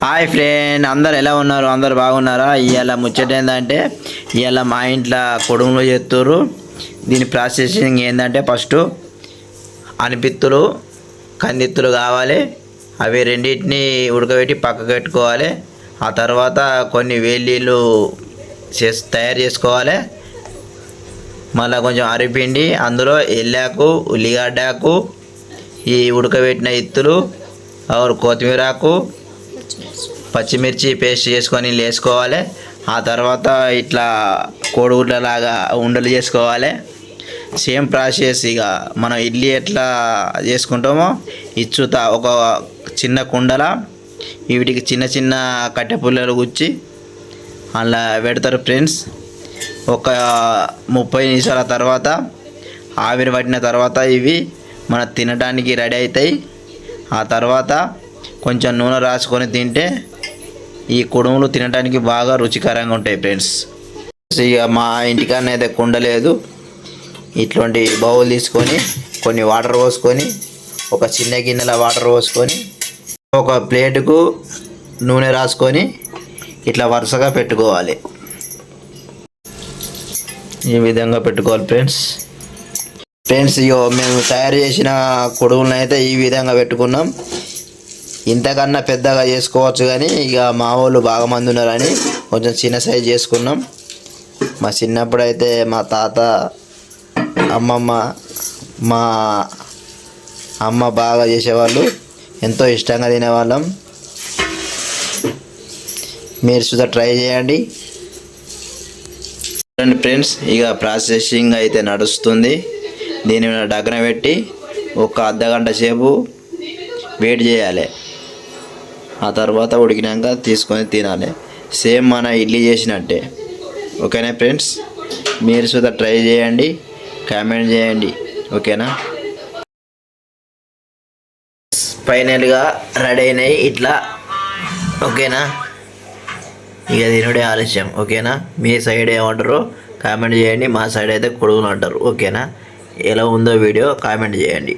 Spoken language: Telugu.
హాయ్ ఫ్రెండ్ అందరు ఎలా ఉన్నారు? అందరు బాగున్నారా? ఇవాళ ముచ్చట ఏంటంటే ఇవాళ మా ఇంట్లో కొడుములు చేస్తారు దీని ప్రాసెసింగ్ ఏంటంటే ఫస్ట్ అనిపిత్తులు కందిత్తులు కావాలి. అవి రెండింటిని ఉడకబెట్టి పక్కకు పెట్టుకోవాలి. ఆ తర్వాత కొన్ని వేలీలు చేసి తయారు చేసుకోవాలి. మళ్ళీ కొంచెం అరిపిండి అందులో ఎల్లాకు ఉల్లిగడ్డాకు ఈ ఉడకబెట్టిన ఇత్తులు ఆరు కొత్తిమీరాకు పచ్చిమిర్చి. పేస్ట్ చేసుకొని వేసుకోవాలి ఆ తర్వాత ఇట్లా కోడిగుడ్లలాగా ఉండలు చేసుకోవాలి. సేమ్ ప్రాసెస్ ఇక మనం ఇడ్లీ ఎట్లా చేసుకుంటామో ఇచ్చుతా ఒక చిన్న కుండల వీటికి చిన్న చిన్న కట్టె పుల్లలు గుచ్చి అలా పెడతారు ఫ్రెండ్స్. ఒక ముప్పై నిమిషాల తర్వాత ఆవిరి పట్టిన తర్వాత ఇవి మన తినడానికి రెడీ అవుతాయి. ఆ తర్వాత కొంచెం నూనె రాసుకొని తింటే ఈ కుడుములు తినడానికి బాగా రుచికరంగా ఉంటాయి ఫ్రెండ్స్. ఇక మా ఇంటికన్నా అయితే కుండలేదు ఇటువంటి బౌల్ తీసుకొని కొన్ని వాటర్ పోసుకొని ఒక చిన్న గిన్నెల వాటర్ పోసుకొని ఒక ప్లేటుకు నూనె రాసుకొని ఇట్లా వరుసగా పెట్టుకోవాలి. ఈ విధంగా పెట్టుకోవాలి ఫ్రెండ్స్. ఫ్రెండ్స్ ఇగో మేము తయారు చేసిన కొడుకులను అయితే ఈ విధంగా పెట్టుకున్నాం. ఇంతకన్నా పెద్దగా చేసుకోవచ్చు కానీ ఇక మా వాళ్ళు బాగా మంది ఉన్నారని కొంచెం చిన్న సైజ్ చేసుకున్నాం. మా చిన్నప్పుడు అయితే మా తాత అమ్మమ్మ మా అమ్మ బాగా చేసేవాళ్ళు ఎంతో ఇష్టంగా తినేవాళ్ళం. మీరు సుధా ట్రై చేయండి. చూడండి ఫ్రెండ్స్ ఇక ప్రాసెసింగ్ అయితే నడుస్తుంది. దీని మీద డగ్గన పెట్టి ఒక అర్ధ గంట సేపు వెయిట్ చేయాలి. ఆ తర్వాత ఉడికినాక తీసుకొని తినాలి. సేమ్ మన ఇడ్లీ చేసినట్టే. ఓకేనా ఫ్రెండ్స్? మీరు సుధా ట్రై చేయండి కామెంట్ చేయండి. ఓకేనా? ఫైనల్గా రెడీ అయినాయి ఇట్లా. ఓకేనా? ఇక తినుడే ఆలస్యం. ఓకేనా? మీ సైడ్ ఏమంటారో? కామెంట్ చేయండి. మా సైడ్ అయితే కొడుకులు అంటారు. ఓకేనా? ఎలా ఉందో వీడియో కామెంట్ చేయండి.